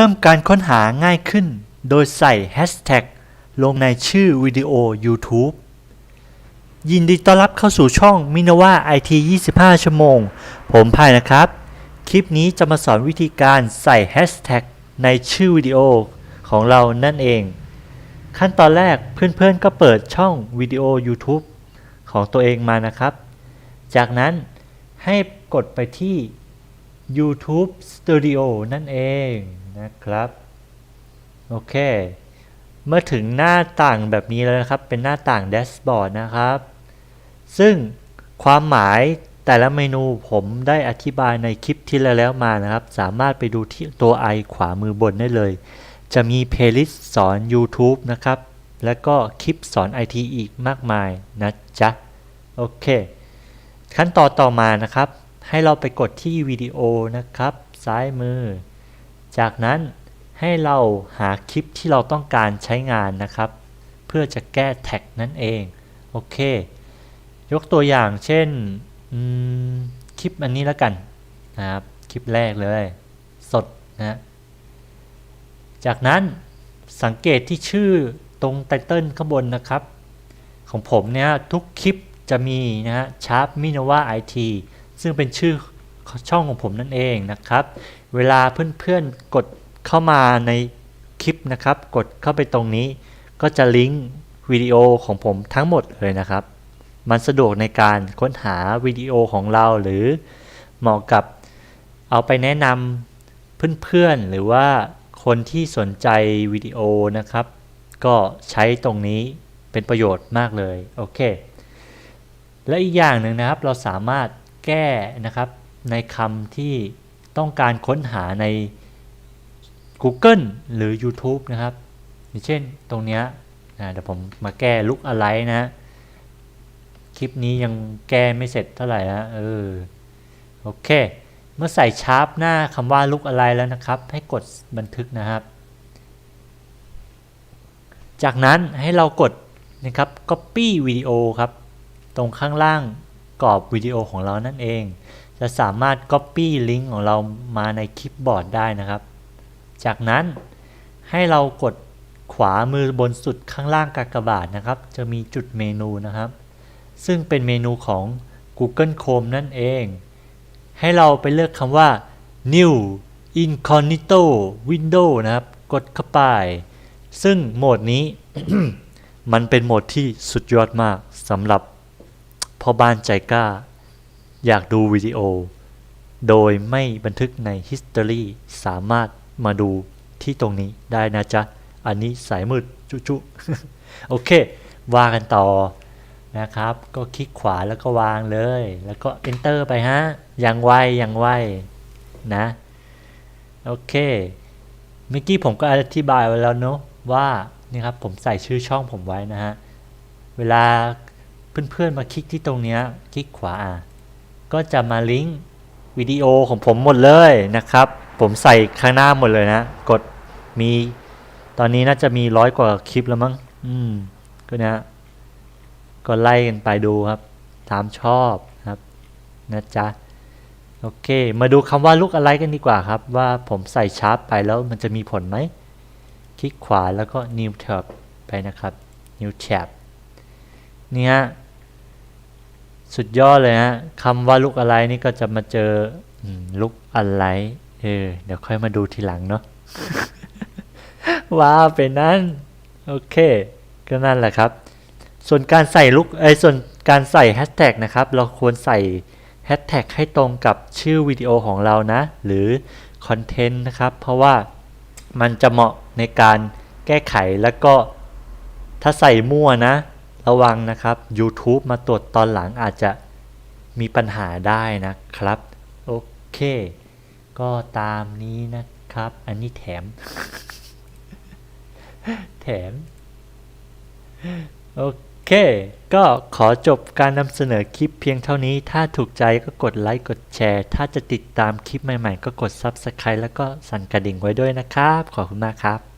พิ่มการค้นหาง่ายขึ้น โดยใส่แฮชแท็กลงในชื่อวิดีโอ YouTube ยินดีต้อนรับเข้าสู่ช่องมินาว่า IT 25 ชั่วโมง ผมพายนะครับ คลิปนี้จะมาสอนวิธีการใส่แฮชแท็กในชื่อวิดีโอของเรานั่นเอง ขั้นตอนแรกเพื่อนๆก็เปิดช่องวิดีโอ YouTube ของตัวเองมานะครับ จากนั้นให้กดไปที่ YouTube Studio นั่นเองนะครับ โอเค เมื่อถึงหน้าต่างแบบนี้แล้วนะครับ เป็นหน้าต่างแดชบอร์ดนะครับ ซึ่งความหมายแต่ละเมนูผมได้อธิบายในคลิปที่แล้วแล้วมานะครับ สามารถไปดูที่ตัวไอขวามือบนได้เลย จะมีเพลย์ลิสต์สอน YouTube นะครับ แล้วก็คลิปสอน IT อีกมากมายนะจ๊ะ โอเค ขั้นตอนต่อมานะครับ ให้เราไปกดที่วิดีโอนะครับ ซ้ายมือ จากนั้นให้เราหาคลิปที่เราต้องการใช้งานนะครับ เพื่อจะแก้แท็กนั่นเอง โอเค ยกตัวอย่างเช่นคลิปอันนี้แล้วกันนะครับ คลิปแรกเลย สดนะจากนั้นสังเกตที่ชื่อตรงไตเติลข้างบนนะครับ ของผมเนี่ยทุกคลิปจะมีนะฮะชาร์ปมินว่าไอที ซึ่งเป็นชื่อช่องของผมนั่นเองนะครับ เวลาเพื่อนๆกดเข้ามาในคลิปนะครับ กดเข้าไปตรงนี้ ก็จะลิงก์วิดีโอของผมทั้งหมดเลยนะครับ มันสะดวกในการค้นหาวิดีโอของเราหรือเหมาะกับเอาไปแนะนำเพื่อนๆหรือว่าคนที่สนใจวิดีโอนะครับ ก็ใช้ตรงนี้เป็นประโยชน์มากเลย โอเค และอีกอย่างหนึ่งนะครับเราสามารถ แก้นะครับในคำที่ต้องการค้นหาใน Google หรือ YouTube นะครับอย่างเช่นตรงเนี้ยนะเดี๋ยวผมมาแก้ลุกอะไรนะ คลิปนี้ยังแก้ไม่เสร็จเท่าไหร่นะเออโอเค เมื่อใส่ชาร์ปหน้าคำว่าลุกอะไรแล้วนะครับ ให้กดบันทึกนะครับ จากนั้นให้เรากดนะครับ copy วิดีโอครับ ตรงข้างล่าง กรอบวิดีโอของเรานั่นเอง จะสามารถ copy ลิงก์ของเรามาในคลิปบอร์ดได้นะครับ จากนั้นให้เรากดขวามือบนสุดข้างล่างกากบาทนะครับ จะมีจุดเมนูนะครับ ซึ่งเป็นเมนูของ Google Chrome นั่นเอง ให้เราไปเลือกคำว่า New Incognito Window นะครับ กดเข้าไป ซึ่งโหมดนี้ มันเป็นโหมดที่สุดยอดมากสำหรับ พ่อบ้านใจกล้า อยากดูวิดีโอ โดยไม่บันทึกใน History สามารถมาดูที่ตรงนี้ได้นะจ๊ะ อันนี้สายมืดจุจุโอเคว่ากันต่อนะครับ ก็คลิกขวาแล้วก็วางเลย แล้วก็ enter ไปฮะ อย่างไวอย่างไวนะ โอเคเมื่อกี้ผมก็อธิบายไว้แล้วเนาะว่านี่ครับผมใส่ชื่อช่องผมไว้นะฮะ เวลา เพื่อนๆมาคลิกที่ตรงเนี้ยคลิกขวาอะก็จะมาลิงก์วิดีโอของผมหมดเลยนะครับ ผมใส่ข้างหน้าหมดเลยนะ กดมีตอนนี้น่าจะมีร้อยกว่าคลิปแล้วมั้งอืมก็นี้ยก็ไล่กันไปดูครับ ตามชอบครับนะจ๊ะโอเค มาดูคำว่าลูกอะไรกันดีกว่าครับ ว่าผมใส่ชาร์ปไปแล้วมันจะมีผลไหม คลิกขวาแล้วก็ new tab ไปนะครับ new tab เนี่ย สุดยอดเลยฮะคำว่าลุกอะไรนี่ก็จะมาเจอลุกอะไรเออเดี๋ยวค่อยมาดูทีหลังเนาะว้าเป็นนั้น โอเค ก็นั่นแหละครับ ส่วนการใส่ลุกไอส่วนการใส่แฮชแท็กนะครับ เราควรใส่แฮชแท็กให้ตรงกับชื่อวิดีโอของเรานะ หรือคอนเทนต์นะครับ เพราะว่ามันจะเหมาะในการแก้ไขแล้วก็ถ้าใส่มั่วนะ ระวังนะครับ YouTube มาตรวจตอนหลังอาจจะมีปัญหาได้นะครับ โอเค ก็ตามนี้นะครับ อันนี้แถม แถม โอเค ก็ขอจบการนำเสนอคลิปเพียงเท่านี้ ถ้าถูกใจก็กดไลค์ กดแชร์ ถ้าจะติดตามคลิปใหม่ๆ ก็กด Subscribe แล้วก็สั่นกระดิ่งไว้ด้วยนะครับ ขอบคุณมากครับ